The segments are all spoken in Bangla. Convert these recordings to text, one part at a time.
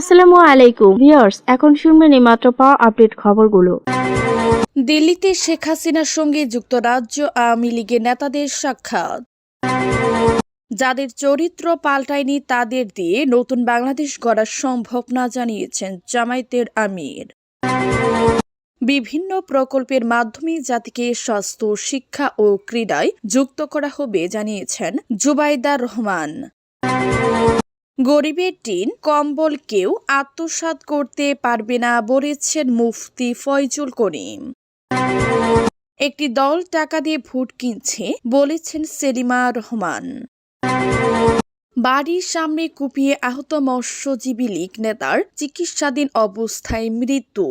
আসসালামু আলাইকুম। ভিউয়ার্স, এখন শুনবেন এই মাত্র পাওয়া আপডেট খবরগুলো। দিল্লিতে শেখ হাসিনার সঙ্গে যুক্তরাজ্য আওয়ামী লীগের নেতাদের সাক্ষাৎ। যাদের চরিত্র পাল্টায়নি তাদের দিয়ে নতুন বাংলাদেশ গড়া সম্ভব না জানিয়েছেন জামায়াতের আমির। বিভিন্ন প্রকল্পের মাধ্যমে জাতিকে স্বাস্থ্য, শিক্ষা ও ক্রীড়ায় যুক্ত করা হবে জানিয়েছেন জুবাইদা রহমান। গরিবের টিন কম্বল কেউ আত্মসাৎ করতে পারবে না বলেছেন মুফতি ফয়জুল করিম। একটি দল টাকা দিয়ে ভোট কিনছে বলেছেন সেলিমা রহমান। বাড়ির সামনে কুপিয়ে আহত মৎস্যজীবী লীগ নেতার চিকিৎসাধীন অবস্থায় মৃত্যু।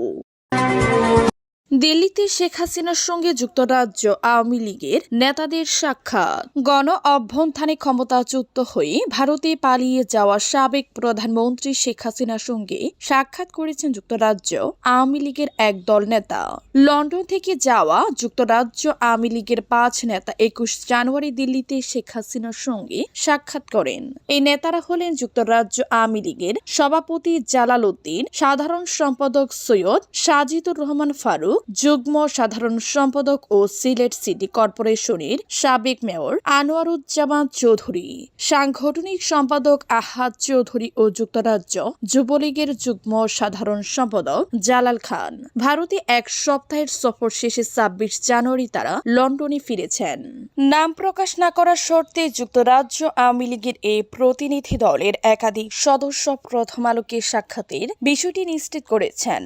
দিল্লিতে শেখ হাসিনার সঙ্গে যুক্তরাজ্য আওয়ামী লীগের নেতাদের সাক্ষাৎ। গণ অভ্যন্থানে ক্ষমতাচ্যুত হয়ে ভারতে পালিয়ে যাওয়া সাবেক প্রধানমন্ত্রী শেখ হাসিনার সঙ্গে সাক্ষাৎ করেছেন যুক্তরাজ্য আওয়ামী লীগের এক দল নেতা। লন্ডন থেকে যাওয়া যুক্তরাজ্য আওয়ামী লীগের পাঁচ নেতা একুশ জানুয়ারি দিল্লিতে শেখ হাসিনার সঙ্গে সাক্ষাৎ করেন। এই নেতারা হলেন যুক্তরাজ্য আওয়ামী লীগের সভাপতি জালাল উদ্দিন, সাধারণ সম্পাদক সৈয়দ সাজিদুর রহমান ফারুক যুগ্ম সাধারণ সম্পাদক ও সিলেট সিটি কর্পোরেশনের সাবেক মেয়র আনোয়ারুজ্জামান চৌধুরী, সাংগঠনিক সম্পাদক আহাদ চৌধুরী ও যুক্তরাজ্য যুবলীগের যুগ্ম সাধারণ সম্পাদক জালাল খান। ভারতে এক সপ্তাহের সফর শেষে ছাব্বিশ জানুয়ারি তারা লন্ডনে ফিরেছেন। নাম প্রকাশ না করার শর্তে যুক্তরাজ্য আওয়ামী লীগের এই প্রতিনিধি দলের একাধিক সদস্য প্রথম আলোকে সাক্ষাতের বিষয়টি নিশ্চিত করেছেন।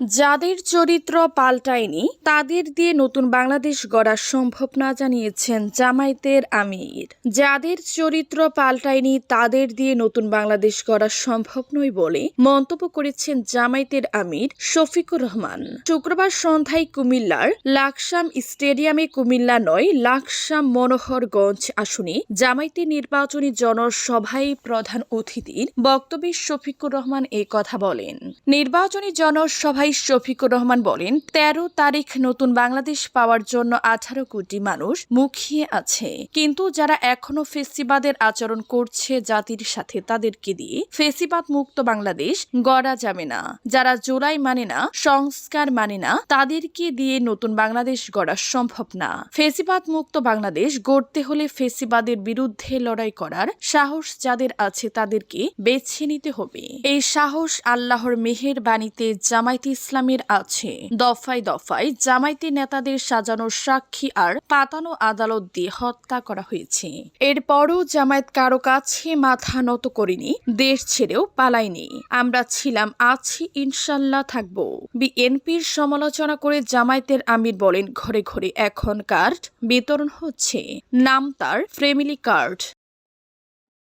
যাদের চরিত্র পাল্টায়নি, তাদের দিয়ে নতুন বাংলাদেশ গড়া সম্ভব না জানিয়েছেন জামায়াতের আমির। যাদের চরিত্র পাল্টায়নি, তাদের দিয়ে নতুন বাংলাদেশ গড়া সম্ভব নয় বলে মন্তব্য করেছেন জামায়াতের আমির শফিকুর রহমান। শুক্রবার সন্ধ্যায় কুমিল্লার লাকসাম স্টেডিয়ামে কুমিল্লা নয়, লাকসাম মনোহরগঞ্জ আসনে জামায়াতের নির্বাচনী জনসভায় প্রধান অতিথির বক্তব্যে শফিকুর রহমান এ কথা বলেন। নির্বাচনী জনসভায় শফিকুর রহমান বলেন, তেরো তারিখ নতুন বাংলাদেশ পাওয়ার জন্য আঠারো কোটি মানুষ মুখিয়ে আছে। কিন্তু যারা এখনও ফেসিবাদের আচরণ করছে জাতির সাথে তাদেরকে দিয়ে ফেসিবাদ মুক্ত বাংলাদেশ গড়া যাবে না। যারা জোলাই মানে না, সংস্কার মানে না, তাদেরকে দিয়ে নতুন বাংলাদেশ গড়া সম্ভব না। ফেসিবাদ মুক্ত বাংলাদেশ গড়তে হলে ফেসিবাদের বিরুদ্ধে লড়াই করার সাহস যাদের আছে তাদেরকে বেছে নিতে হবে। এই সাহস আল্লাহর মেহের বাণীতে জামায়াতে ইসলামের আছে। দফায় দফায় জামায়াতি নেতাদের সাজানো সাক্ষী আর পাতানো আদালত দিয়ে হত্যা করা হয়েছে। এরপরও জামায়াত কারও কাছে মাথা নত করিনি, দেশ ছেড়েও পালাইনি আমরা ছিলাম, আছি, ইনশাল্লাহ থাকব। বিএনপির সমালোচনা করে জামায়াতের আমির বলেন, ঘরে ঘরে এখন কার্ড বিতরণ হচ্ছে। নাম তার ফ্রেমিলি কার্ড।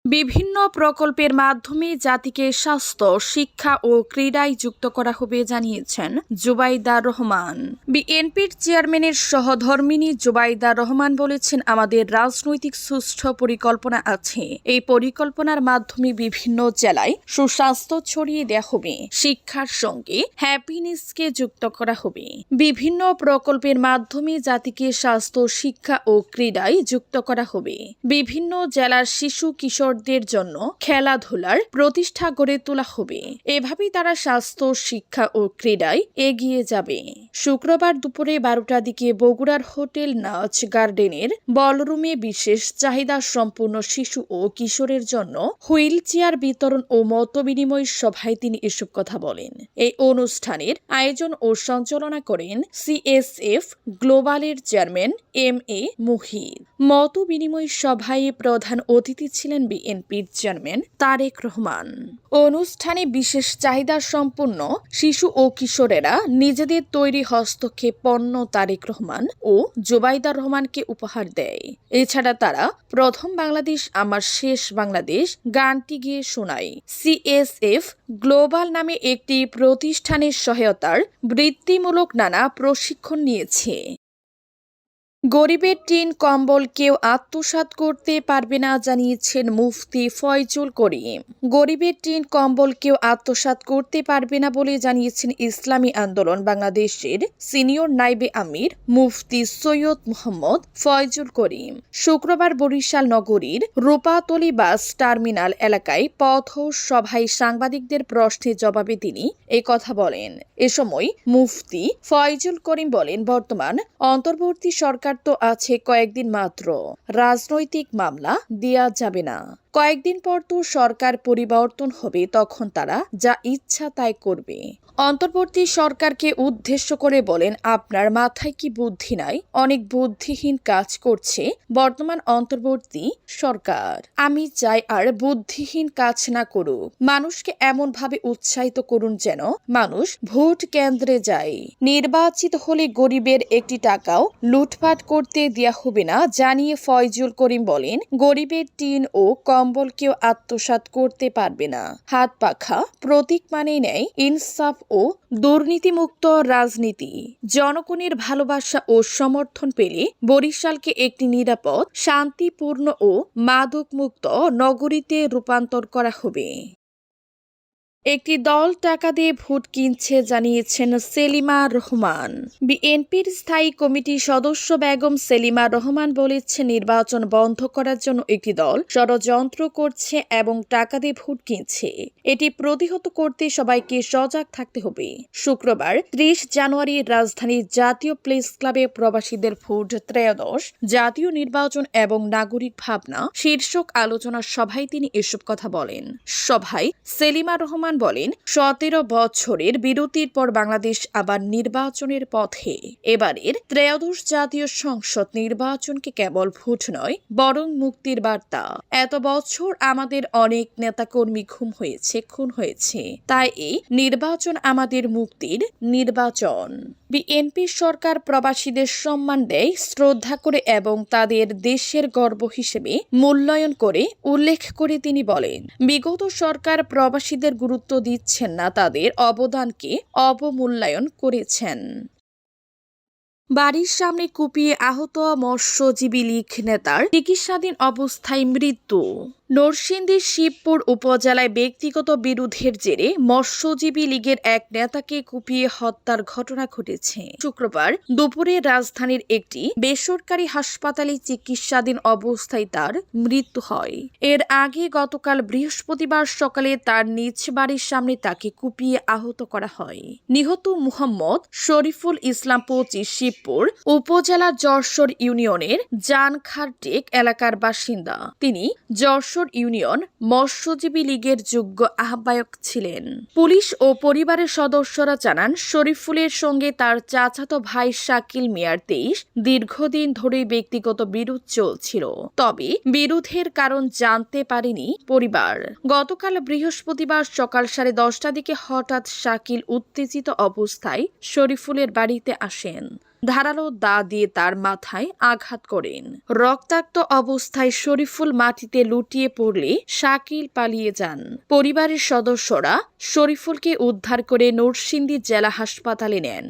বিভিন্ন প্রকল্পের মাধ্যমে জাতিকে স্বাস্থ্য, শিক্ষা ও ক্রীড়ায় যুক্ত করা হবে জানিয়েছেন জুবাইদা রহমান। বিএনপির চেয়ারম্যানের সহধর্মিনী জুবাইদা রহমান বলেছেন, আমাদের রাজনৈতিক সুষ্ঠু পরিকল্পনা আছে। এই পরিকল্পনার মাধ্যমে বিভিন্ন জেলায় সুস্বাস্থ্য ছড়িয়ে দেওয়া হবে। শিক্ষার সঙ্গে হ্যাপিনেসকে যুক্ত করা হবে। বিভিন্ন প্রকল্পের মাধ্যমে জাতিকে স্বাস্থ্য, শিক্ষা ও ক্রীড়ায় যুক্ত করা হবে। বিভিন্ন জেলার শিশু কিশোরদের জন্য খেলাধুলার প্রতিষ্ঠা গড়ে তোলা হবে। এভাবেই তারা স্বাস্থ্য, শিক্ষা ও ক্রীড়ায় এগিয়ে যাবে। শুক্রবার দুপুরে বারোটার দিকে বগুড়ার হোটেল নাচ গার্ডেনের বলরুমে বিশেষ চাহিদা সম্পূর্ণ শিশু ও কিশোরের জন্য হুইল চেয়ার বিতরণ ও মতবিনিময় সভায় তিনি এসব কথা বলেন। এই অনুষ্ঠানের আয়োজন ও সঞ্চালনা করেন সিএসএফ গ্লোবালের চেয়ারম্যান এম এ মুহিদ মত বিনিময় সভায় প্রধান অতিথি ছিলেন বিএনপির চেয়ারম্যান তারেক রহমান। অনুষ্ঠানে বিশেষ চাহিদা সম্পন্ন শিশু ও কিশোরেরা নিজেদের তৈরি হস্তক্ষেপ পণ্য তারেক রহমান ও জোবাইদা রহমানকে উপহার দেয়। এছাড়া তারা প্রথম বাংলাদেশ, আমার শেষ বাংলাদেশ গানটি গিয়ে শোনায়। সিএসএফ গ্লোবাল নামে একটি প্রতিষ্ঠানের সহায়তার বৃত্তিমূলক নানা প্রশিক্ষণ নিয়েছে। গরিবের টিন কম্বল কেউ আত্মসাৎ করতে পারবে না, জানিয়েছেন মুফতি ফয়জুল করিম। গরিবের টিন কম্বল কেউ আত্মসাৎ করতে পারবে না বলে জানিয়েছেন ইসলামী আন্দোলন বাংলাদেশের সিনিয়র নাইবে আমির মুফতি সৈয়দ মোহাম্মদ ফয়জুল করিম। শুক্রবার বরিশাল নগরীর রূপাতলি বাস টার্মিনাল এলাকায় পথ সভায় সাংবাদিকদের প্রশ্নের জবাবে তিনি কথা বলেন। এ সময় মুফতি ফয়জুল করিম বলেন, বর্তমান অন্তর্বর্তী সরকার তো আছে কয়েকদিন মাত্র। রাজনৈতিক মামলা দেয়া যাবে না। কয়েকদিন পর তো সরকার পরিবর্তন হবে, তখন তারা যা ইচ্ছা তাই করবে। অন্তর্বর্তী সরকারকে উদ্দেশ্য করে বলেন, আপনার মাথায় কি বুদ্ধি নাই? অনেক বুদ্ধিহীন কাজ করছে বর্তমান অন্তর্বর্তী সরকার। আমি চাই আর বুদ্ধিহীন কাজ না করুক। মানুষকে এমন ভাবে উৎসাহিত করুন যেন মানুষ ভোট কেন্দ্রে যায়। নির্বাচিত হলে গরিবের একটি টাকাও লুটপাট করতে দেয়া হবে না, জানিয়ে ফয়জুল করিম বলেন, গরিবের টিন ও কম্বল কেউ আত্মসাত করতে পারবে না। হাত পাখা, প্রতীক মানেই নেয় ইনসাফ ও দুর্নীতিমুক্ত রাজনীতি। জনগণের ভালোবাসা ও সমর্থন পেলে বরিশালকে একটি নিরাপদ, শান্তিপূর্ণ ও মাদকমুক্ত নগরীতে রূপান্তর করা হবে। একটি দল টাকা দিয়ে ভোট কিনছে, জানিয়েছেন সেলিমা রহমান। বিএনপির স্থায়ী কমিটির সদস্য বেগম সেলিমা রহমান বলেছেন, নির্বাচন বন্ধ করার জন্য একটি দল ষড়যন্ত্র করছে এবং টাকা দিয়ে ভোট কিনছে। এটি প্রতিহত করতে সবাইকে সজাগ থাকতে হবে। শুক্রবার ত্রিশ জানুয়ারি রাজধানীর জাতীয় প্রেস ক্লাবে প্রবাসীদের ভোট ত্রয়োদশ জাতীয় নির্বাচন এবং নাগরিক ভাবনা, শীর্ষক আলোচনা সভায় তিনি এসব কথা বলেন। সভায় সেলিমা রহমান বলেন, সতেরো বছরের বিরতির পর বাংলাদেশ আবার নির্বাচনের পথে। এবারের ত্রয়োদশ জাতীয় সংসদ নির্বাচনকে কেবল ভোট নয়, বরং মুক্তির বার্তা। এত বছর আমাদের অনেক নেতাকর্মী ঘুম হয়েছে, খুন হয়েছে। তাই এই নির্বাচন আমাদের মুক্তির নির্বাচন। বিএনপি সরকার প্রবাসীদের সম্মান দেয়, শ্রদ্ধা করে এবং তাদের দেশের গর্ব হিসেবে মূল্যায়ন করে উল্লেখ করে তিনি বলেন, বিগত সরকার প্রবাসীদের গুরুত্ব দিচ্ছেন না, তাদের অবদানকে অবমূল্যায়ন করেছেন। বাড়ির সামনে কুপিয়ে আহত মৎস্যজীবী লীগ নেতার চিকিৎসাধীন অবস্থায় মৃত্যু। নরসিংদীর শিবপুর উপজেলায় ব্যক্তিগত বিরোধের জেরে মৎস্যজীবী লীগের এক নেতাকে কুপিয়ে হত্যার ঘটনা ঘটেছে। শুক্রবার দুপুরে রাজধানীর একটি বেসরকারি হাসপাতালে চিকিৎসাধীন অবস্থায় তার মৃত্যু হয়। এর আগে গতকাল বৃহস্পতিবার সকালে তার নিজ বাড়ির সামনে তাকে কুপিয়ে আহত করা হয়। নিহত মুহাম্মদ শরীফুল ইসলাম পঁচিশ শিবপুর উপজেলা যশোর ইউনিয়নের জানখারটেক এলাকার বাসিন্দা। তিনি যশোর ইউনিয়ন মৎস্যজীবী লীগের যোগ্য আহ্বায়ক ছিলেন। পুলিশ ও পরিবারের সদস্যরা জানান, শরীফুলের সঙ্গে তার চাচাতো ভাই শাকিল মিয়ার তেইশ দীর্ঘদিন ধরে ব্যক্তিগত বিরোধ চলছিল। তবে বিরোধের কারণ জানতে পারেনি পরিবার। গতকাল বৃহস্পতিবার সকাল সাড়ে দশটা দিকে হঠাৎ শাকিল উত্তেজিত অবস্থায় শরীফুলের বাড়িতে আসেন। ধারালো দা দিয়ে তার মাথায় আঘাত করেন। রক্তাক্ত অবস্থায় শরীফুল মাটিতে লুটিয়ে পড়লে শাকিল পালিয়ে যান। পরিবারের সদস্যরা শরীফুলকে উদ্ধার করে নরসিংদী জেলা হাসপাতালে নেন।